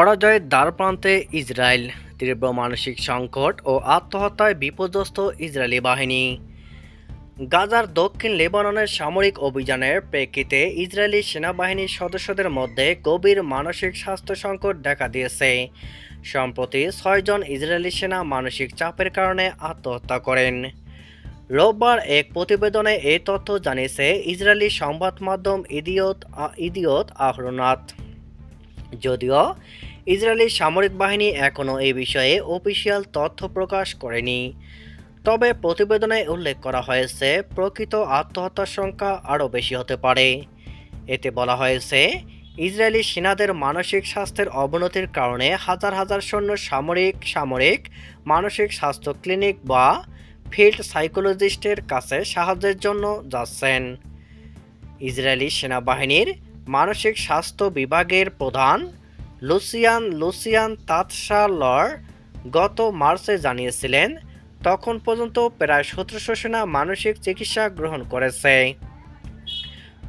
পরাজয়ের দ্বারপ্রান্তে ইসরায়েল, তীব্র মানসিক সংকট ও আত্মহত্যায় বিপর্যস্ত ইসরায়েলি বাহিনী। গাজার দক্ষিণ লেবাননের সামরিক অভিযানের প্রেক্ষিতে ইসরায়েলি সেনাবাহিনীর সদস্যদের মধ্যে গভীর মানসিক স্বাস্থ্য সংকট দেখা দিয়েছে। সম্প্রতি ছয়জন ইসরায়েলি সেনা মানসিক চাপের কারণে আত্মহত্যা করেন। রোববার এক প্রতিবেদনে এই তথ্য জানিয়েছে ইসরায়েলি সংবাদ মাধ্যম ইদিয়ত ইদিয়ত আহরনাথ যদিও ইসরায়েলি সামরিক বাহিনী এখনও এই বিষয়ে অফিসিয়াল তথ্য প্রকাশ করেনি। তবে প্রতিবেদনে উল্লেখ করা হয়েছে, প্রকৃত আত্মহত্যার সংখ্যা আরও বেশি হতে পারে। এতে বলা হয়েছে, ইসরায়েলি সেনাদের মানসিক স্বাস্থ্যের অবনতির কারণে হাজার হাজার সৈন্য সামরিক সামরিক, মানসিক স্বাস্থ্য ক্লিনিক বা ফিল্ড সাইকোলজিস্টের কাছে সাহায্যের জন্য যাচ্ছেন। ইসরায়েলি সেনাবাহিনীর মানসিক স্বাস্থ্য বিভাগের প্রধান লুসিয়ান লুসিয়ান তাতশালর গত মার্চে জানিয়েছিলেন, তখন পর্যন্ত প্রায় সতেরোশো সেনা মানসিক চিকিৎসা গ্রহণ করেছে।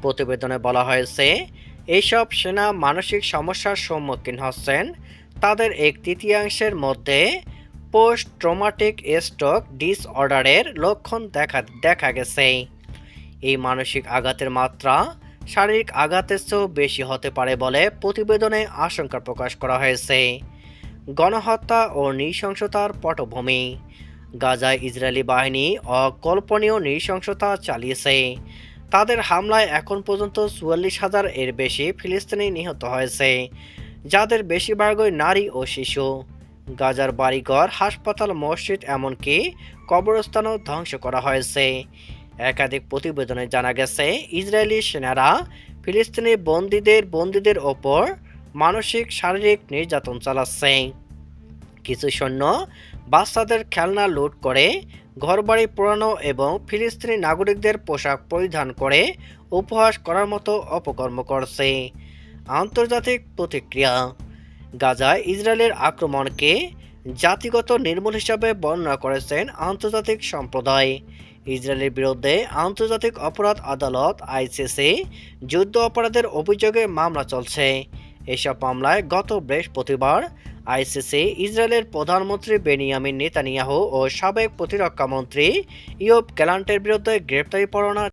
প্রতিবেদনে বলা হয়েছে এইসব সেনা মানসিক সমস্যার সম্মুখীন হচ্ছেন। তাদের এক তৃতীয়াংশের মধ্যে পোস্ট ট্রমাটিক স্ট্রোক ডিসঅর্ডারের লক্ষণ দেখা দেখা গেছে। এই মানসিক আঘাতের মাত্রা শারীরিক আঘাতের চেয়েও বেশি হতে পারে বলে প্রতিবেদনে আশঙ্কা প্রকাশ করা হয়েছে। গণহত্যা ও নৃশংসতার পটভূমি। গাজায় ইসরায়েলি বাহিনী অকল্পনীয় নৃশংসতা চালিয়েছে। তাদের হামলায় এখন পর্যন্ত চুয়াল্লিশ হাজার এর বেশি ফিলিস্তিনি নিহত হয়েছে, যাদের বেশিরভাগই নারী ও শিশু। গাজার বাড়িঘর, হাসপাতাল, মসজিদ, এমনকি কবরস্থানও ধ্বংস করা হয়েছে। একাধিক প্রতিবেদনে জানা গেছে, ইসরায়েলি সেনারা ফিলিস্তিনি বন্দীদের বন্দীদের ওপর মানসিক, শারীরিক নির্যাতন চালাচ্ছে। কিছু সৈন্য বাচ্চাদের খেলনা লুট করে, ঘরবাড়ি পোড়ানো এবং ফিলিস্তিনি নাগরিকদের পোশাক পরিধান করে উপহাস করার মতো অপকর্ম করছে। আন্তর্জাতিক প্রতিক্রিয়া, গাজায় ইসরায়েলের আক্রমণকে জাতিগত নির্মূল হিসাবে বর্ণনা করেছেন আন্তর্জাতিক সম্প্রদায়। ইসরায়েলের বিরুদ্ধে আন্তর্জাতিক অপরাধ আদালত, আইসিসি, যুদ্ধ অপরাধের অভিযোগে মামলা চলছে। এসব মামলায় গত বৃহস্পতিবার আইসিসি, ইসরায়েলের প্রধানমন্ত্রী বেনিয়ামিন নেতানিয়াহু ও সাবেক প্রতিরক্ষামন্ত্রী ইয়ব ক্যালান্টের বিরুদ্ধে গ্রেপ্তারি পরোয়ানা